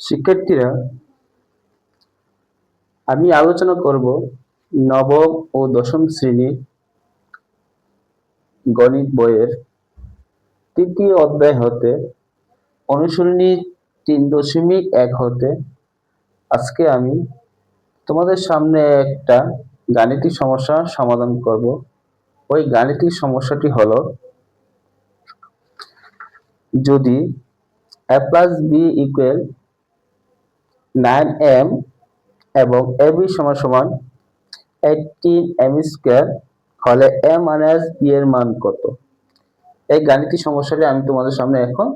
শিক্ষার্থীরা, আমি আলোচনা করব নবম ও দশম শ্রেণির গণিত বইয়ের তৃতীয় অধ্যায় হতে অনুসরণী তিন দশমিক এক হতে। আজকে আমি তোমাদের সামনে একটা গাণিতিক সমস্যা সমাধান করব। ওই গাণিতিক সমস্যাটি হলো, যদি a plus B equal nine M এবং এ বি সমান সমান এইটিন এম স্কোয়ার হলে এ মাইনাস বি এর মান কত? এই গাণিতিক সমস্যাটি আমি তোমাদের সামনে এখন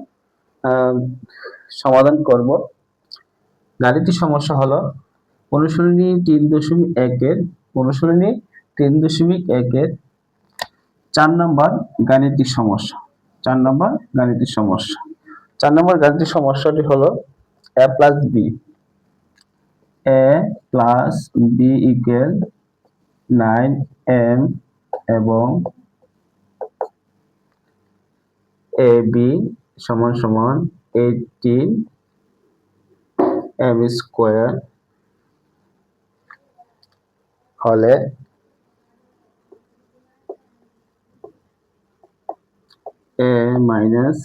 সমাধান করব। গাণিতিক সমস্যা হলো অনুসরণী তিন দশমিক একের অনুসরণী তিন দশমিক একের চার নম্বর গাণিতিক সমস্যা। চার নম্বর গাণিতিক সমস্যা। চার নম্বর গাণিতিক সমস্যাটি হলো A plus B A plus B equal nine M এবং এ বি সমান সমান এইটিন এম স্কোয়ার হলে এ মাইনাস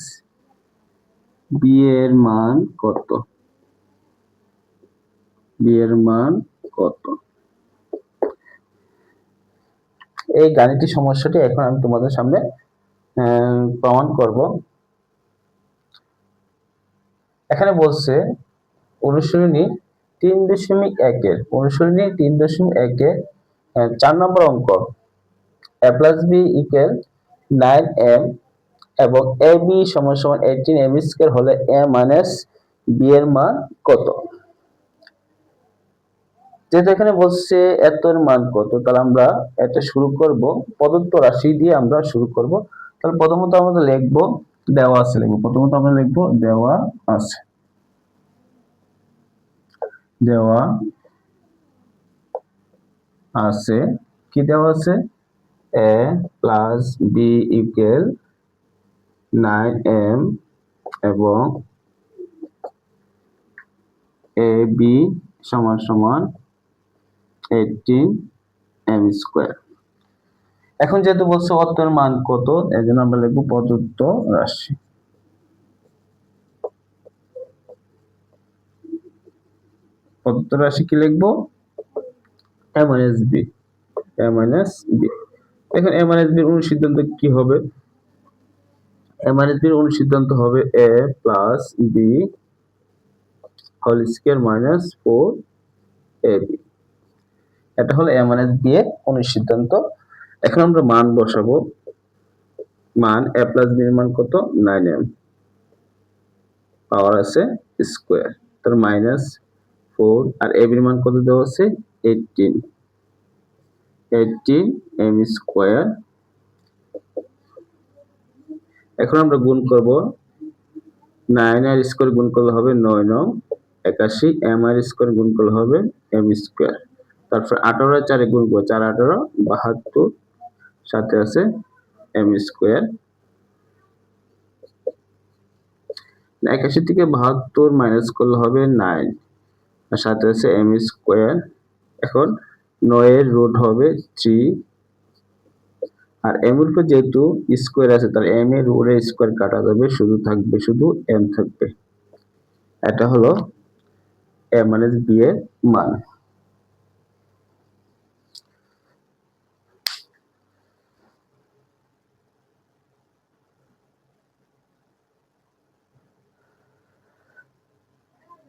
বি এর মান কত? বি এর মান কত? এই গাণিতিক সমস্যাটি এখন আমি তোমাদের সামনে প্রমাণ করব। এখানে বলছে অনুসরণী তিন দশমিক একের অনুসরণী তিন দশমিক একের চার নম্বর অঙ্ক A plus B equal nine M এবং এ বি সমান সমান এইটিন এম স্কোয়ার হলে এ মাইনাস বি এর মান কত? যেহেতু এখানে বলছে এতর মান কত, তাহলে আমরা এটা শুরু করব। প্রদত্ত রাশি দিয়ে আমরা শুরু করব। তাহলে প্রথমত আমরা লিখব, দেওয়া আছে লিখব। প্রথমত আমরা লিখব, দেওয়া আছে। দেওয়া আছে। কি দেওয়া আছে? A plus B equal nine M এবং এ বি সমান সমান এইটিন এম স্কোয়ার। এখন যেহেতু বলছে অত্তর মান কত এই জন্য আমরা লিখব প্রদত্ত রাশি। প্রদত্ত রাশি কি লিখব? A minus B. A minus B. এখন এ মাইনাস বির অনুসিদ্ধান্ত কি হবে? এ মাইনাস বির অনুসিদ্ধান্ত হবে A plus B whole square minus four A B. এটা হলো এ মাইনাস বি এর অনুসিদ্ধান্ত এখন আমরা মান বসাবো। মান এ প্লাস বি এর মান কত? নাইন এম পাওয়ার আছে স্কোয়ার তার মাইনাস ফোর আর এ বির মান কত দেওয়া আছে? এইটিন এইটিন এম স্কোয়ার এখন আমরা গুণ করব। নাইন আর স্কোয়ার গুণ করলে হবে নয় নং। একাশি এম আর স্কোয়ার গুণ করলে হবে এম স্কোয়ার তারপর আঠারো চারে গুণ করব, চার আঠারো, বাহাত্তর, সাথে আছে এম স্কোয়ার একাশি থেকে বাহাত্তর মাইনাস করলে হবে নাইন আর সাথে আছে এম স্কোয়ার এখন নয়ের রুট হবে থ্রি আর এম এর উপর যেহেতু স্কোয়ার আছে তার এম এর রুটে স্কোয়ার কাটা যাবে, শুধু থাকবে, শুধু এম থাকবে। এটা হলো এ মাইনাস বি এর মান।